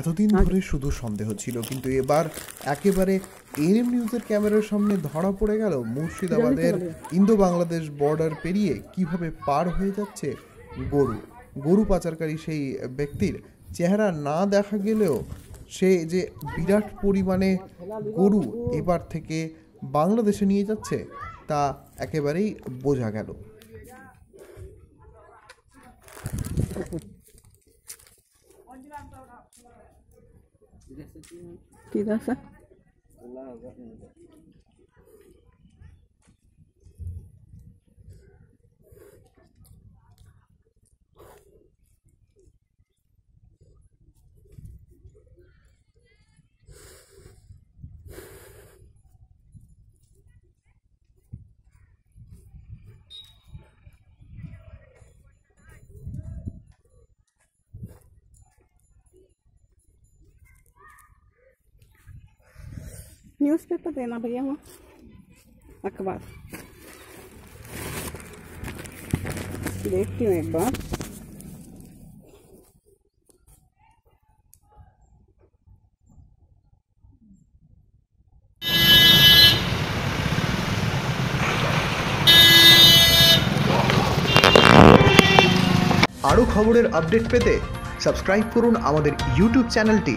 এতদিন ধরে শুধু সন্দেহ ছিল কিন্তু এবার একেবারে এনএম নিউজের ক্যামেরার সামনে ধরা পড়ে গেল মুর্শিদাবাদের ইন্দো বাংলাদেশ বর্ডার পেরিয়ে কিভাবে পার হয়ে যাচ্ছে গরু গরু পাচারকারী সেই ব্যক্তির চেহারা না দেখা গেলেও সে যে বিরাট পরিমাণে গরু এবার থেকে বাংলাদেশে নিয়ে যাচ্ছে তা একেবারেই বোঝা গেল किधर से নিউজপেপার দেনা भैया हम अखबार সিলেক্ট কি মেকবা আৰু খবৰৰ আপডেট পেতে সাবস্ক্রাইব কৰুন আমাৰ YouTube চ্যানেলটি